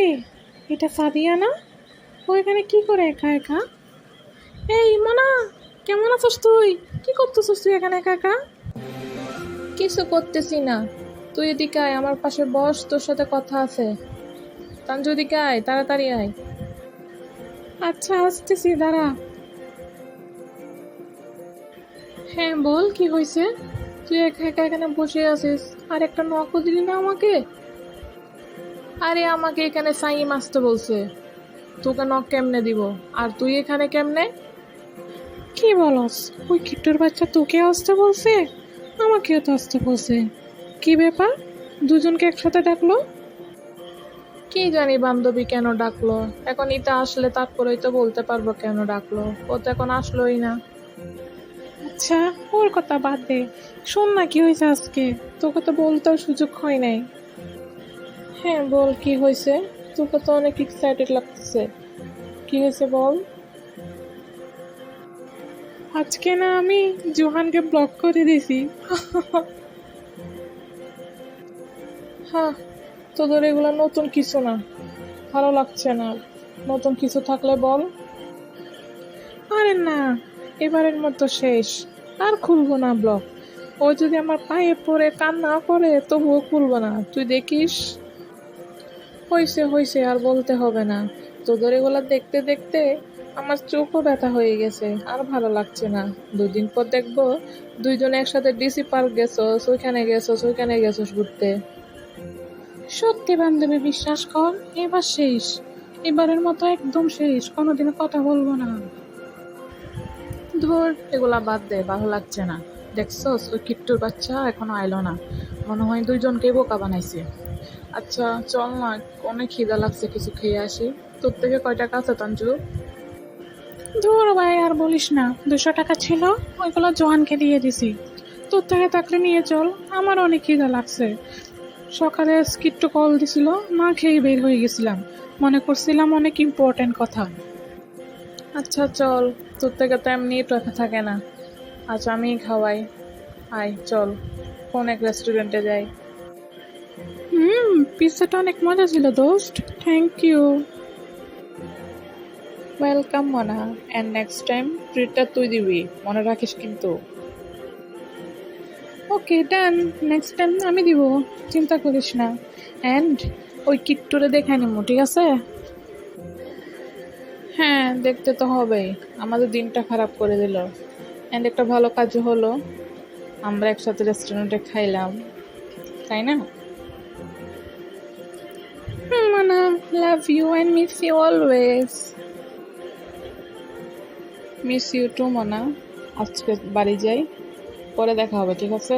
রে? এটা সাদিয়া না ও এখানে কি করে একা একা? এই মনা কেমন আছিস তুই? কি করতেছিস তুই এখানে একা একা? কিছু করতেছি না। তুই এদিকে আয় আমার পাশে বস তোর সাথে কথা আছে। তানজু এদিকে আয় তাড়াতাড়ি আয়। আচ্ছা আসতেছি দাঁড়া। হ্যাঁ বল কি হয়েছে? তুই একা একা এখানে বসে আছিস। আর একটা নকও দিলি না আমাকে? আরে আমাকে এখানে সাইম আসতে বলছে। তোকে নখ কেমনে দিব? আর তুই এখানে কেমনে? কি বলস? ওই কিট্টুর বাচ্চা তোকে আসতে বলছে? আমাকেও তো আসতে বলছে। কি ব্যাপার? দুজনকে একসাথে ডাকলো? কি জানি বান্ধবী কেন ডাকলো। এখন ইতা আসলে তারপরেই তো বলতে পারব কেন ডাকলো। ও তো এখন আসলোই না। আচ্ছা ওর কথা বাদ দে। শোন না কি হয়েছে আজকে। তোকে তো বলতেও সুযোগ হয় নাই। হ্যাঁ বল কি হয়েছে? তোকে তো অনেক এক্সাইটেড লাগতেছে। কি হয়েছে বল? আজকে না আমি জোহানকে ব্লক করে দিয়েছি। হ্যাঁ তোদের এগুলো নতুন কিছু না। ভালো লাগছে না। নতুন কিছু থাকলে বল। আরে না এবারের মতো শেষ। আর খুলবো না ব্লক ও যদি আমার পায়ে পড়ে কান্না করে তবুও খুলবো না। তুই দেখিস? হয়েছে হয়েছে আর বলতে হবে না। তোদের এগুলো দেখতে দেখতে আমার চোখও ব্যথা হয়ে গেছে, আর ভালো লাগছে না। দুদিন পর দেখব দুইজন একসাথে ডিসি পার্ক গেছোস, ওইখানে গেছোস ওইখানে গেছোস ঘুরতে। সত্যি বান্ধবী, বিশ্বাস কর, এবার শেষ। এবারের মতো একদম শেষ, কোনোদিনও কথা বলব না। ধর, এগুলা বাদ দে, ভালো লাগছে না। দেখছস, ওই কিট্টুর বাচ্চা এখনও আইলো না। মনে হয় দুইজনকেই বোকা বানাইছে। আচ্ছা চল না অনেক খিদা লাগছে কিছু খেয়ে আসি। তোর থেকে কয় টাকা আছে তাঞ্জু ধর ভাই আর বলিস না দুশো টাকা ছিল ওইগুলো জোহানকে দিয়ে দিছি। তোর থেকে থাকলে নিয়ে চল আমার অনেক খিদা লাগছে। সকালে স্কিট্টু কল দিছিল না খেয়ে বের হয়ে গেছিলাম। মনে করছিলাম অনেক ইম্পর্টেন্ট কথা। আচ্ছা চল তোর থেকে তো এমনি টাকা থাকে না। আচ্ছা আমি খাওয়াই। আয় চল কোন এক রেস্টুরেন্টে যাই। হুম পিৎজাটা অনেক মজা ছিল দোস্ত। থ্যাংক ইউ ওয়েলকাম মনা। অ্যান্ড নেক্সট টাইম ট্রিটটা তুই দিবি। মনে রাখিস কিন্তু। ওকে ডান নেক্সট টাইম আমি দিব। চিন্তা করিস না। অ্যান্ড ওই কিট্টুরে দেখে নিবো ঠিক আছে? হ্যাঁ দেখতে তো হবেই। আমাদের দিনটা খারাপ করে দিল। অ্যান্ড একটা ভালো কাজও হলো। আমরা একসাথে রেস্টুরেন্টে খাইলাম। তাই না? Love you and miss you always miss you too মনা আজকে বাড়ি যাই, পরে দেখা হবে, ঠিক আছে?